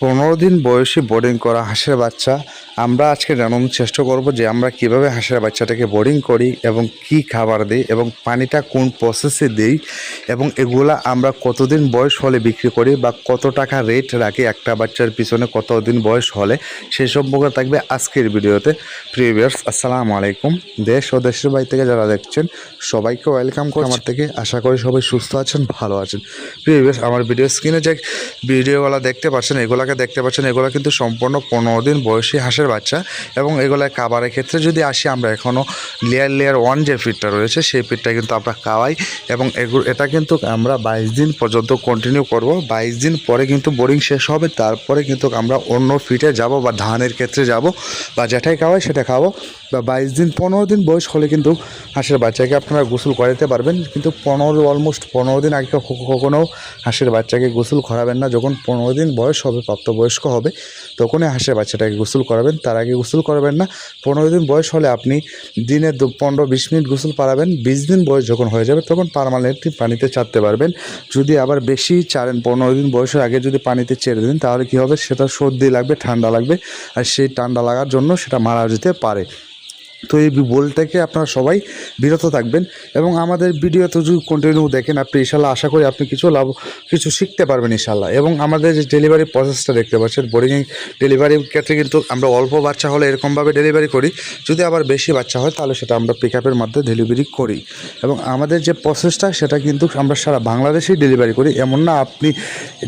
পনেরো দিন বয়সে বোর্ডিং করা হাঁসের বাচ্চা। আমরা আজকে জানানোর চেষ্টা করব যে আমরা কীভাবে হাঁসের বাচ্চাটাকে বোর্ডিং করি এবং কি খাবার দিই এবং পানিটা কোন প্রসেসে দিই এবং এগুলা আমরা কতদিন বয়স হলে বিক্রি করি বা কত টাকা রেট রাখি একটা বাচ্চার পিছনে কতদিন বয়স হলে সেই সম্পর্কে থাকবে আজকের ভিডিওতে। প্রিভিয়ার্স আসসালামু আলাইকুম। দেশ ও দেশের বাড়ি থেকে যারা দেখছেন, সবাইকে ওয়েলকাম করে আমার থেকে আশা করি সবাই সুস্থ আছেন, ভালো আছেন। প্রিভিয়াস আমার ভিডিও স্ক্রিনে যে ভিডিওওয়ালা দেখতে পাচ্ছেন এগুলাকে দেখতে পাচ্ছেন, এগুলো কিন্তু সম্পূর্ণ পনেরো দিন বয়সী হাঁসের বাচ্চা এবং এগুলো খাবারের ক্ষেত্রে যদি আসি আমরা এখনও লেয়ার লেয়ার ওয়ান যে ফিডটা রয়েছে, সেই ফিডটা কিন্তু আমরা খাওয়াই এবং এগুলো এটা কিন্তু আমরা বাইশ দিন পর্যন্ত কন্টিনিউ করব। বাইশ দিন পরে কিন্তু বোরিং শেষ হবে, তারপরে কিন্তু আমরা অন্য ফিটে যাব বা ধানের ক্ষেত্রে যাব বা যেটাই খাওয়াই সেটা খাব। বা বাইশ দিন, পনেরো দিন বয়স হলে কিন্তু হাঁসের বাচ্চাকে আপনারা গোসল করাতে পারবেন। কিন্তু পনেরো অলমোস্ট পনেরো দিন আগে কখনও হাঁসের বাচ্চাকে গোসল করাবেন না। যখন পনেরো দিন বয়স হবে, প্রাপ্তবয়স্ক হবে, তখনই হাঁসের বাচ্চাটাকে গোসল করাবেন। তার আগে গোসল করাবেন না। পনেরো দিন বয়স হলে আপনি দিনে পনেরো, বিশ মিনিট গোসল পারাবেন। বিশ দিন বয়স যখন হয়ে যাবে, তখন পারমানেন্টলি পানিতে ছাড়তে পারবেন। যদি আবার বেশি চারেন পনেরো দিন বয়সের আগে যদি পানিতে ছেড়ে দিন, তাহলে কী হবে? সেটা সর্দি লাগবে, ঠান্ডা লাগবে। আর সেই ঠান্ডা লাগার জন্য সেটা মারা যেতে পারে। তো এই বল থেকে আপনারা সবাই বিরত থাকবেন এবং আমাদের ভিডিওতে যদি কন্টিনিউ দেখেন, আপনি ইনশাল্লাহ আশা করি আপনি কিছু লাভ, কিছু শিখতে পারবেন ইনশাল্লাহ। এবং আমাদের যে ডেলিভারি প্রসেসটা দেখতে পাচ্ছেন বোর্ডিং ডেলিভারির ক্ষেত্রে কিন্তু আমরা অল্প বাচ্চা হলে এরকমভাবে ডেলিভারি করি। যদি আবার বেশি বাচ্চা হয়, তাহলে সেটা আমরা পিক আপের মাধ্যমে ডেলিভারি করি। এবং আমাদের যে প্রসেসটা সেটা কিন্তু আমরা সারা বাংলাদেশেই ডেলিভারি করি। এমন না, আপনি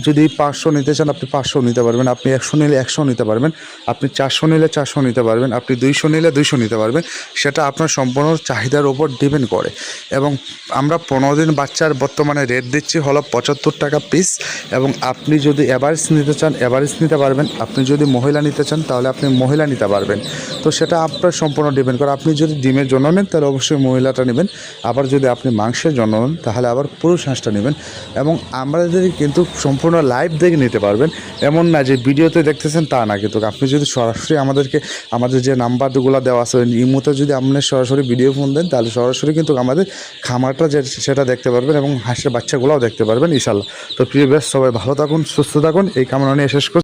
যদি পাঁচশো নিতে চান, আপনি পাঁচশো নিতে পারবেন। আপনি একশো নিলে একশো নিতে পারবেন। আপনি চারশো নিলে চারশো নিতে পারবেন। আপনি দুইশো নিলে দুইশো নিতে পারবেন। সেটা আপনার সম্পূর্ণ চাহিদার ওপর ডিপেন্ড করে। এবং আমরা পনেরো দিন বাচ্চার বর্তমানে রেট দিচ্ছি হলো পঁচাত্তর টাকা পিস এবং আপনি যদি অ্যাভারেজ নিতে চান অ্যাভারেজ নিতে পারবেন। আপনি যদি মহিলা নিতে চান, তাহলে আপনি মহিলা নিতে পারবেন। তো সেটা আপনার সম্পূর্ণ ডিপেন্ড করে। আপনি যদি ডিমের জন্য নেন, তাহলে অবশ্যই মহিলাটা নেবেন। আবার যদি আপনি মাংসের জন্য নেন, তাহলে আবার পুরুষ হাঁসটা নেবেন। এবং আমাদের কিন্তু সম্পূর্ণ লাইভ দেখে নিতে পারবেন। এমন না যে ভিডিওতে দেখতেছেন তা না, কিন্তু আপনি যদি সরাসরি আমাদেরকে, আমাদের যে নাম্বারগুলো দেওয়া আছে, ওই ইমোতে যদি আপনি সরাসরি ভিডিও ফোন দেন, তাহলে সরাসরি কিন্তু আমাদের খামারটা যে সেটা দেখতে পারবেন এবং হাঁসের বাচ্চাগুলোও দেখতে পারবেন ইশাল্লাহ তো প্রিয় বেশ সবাই ভালো থাকুন, সুস্থ থাকুন। এই কামনা নিয়ে শেষ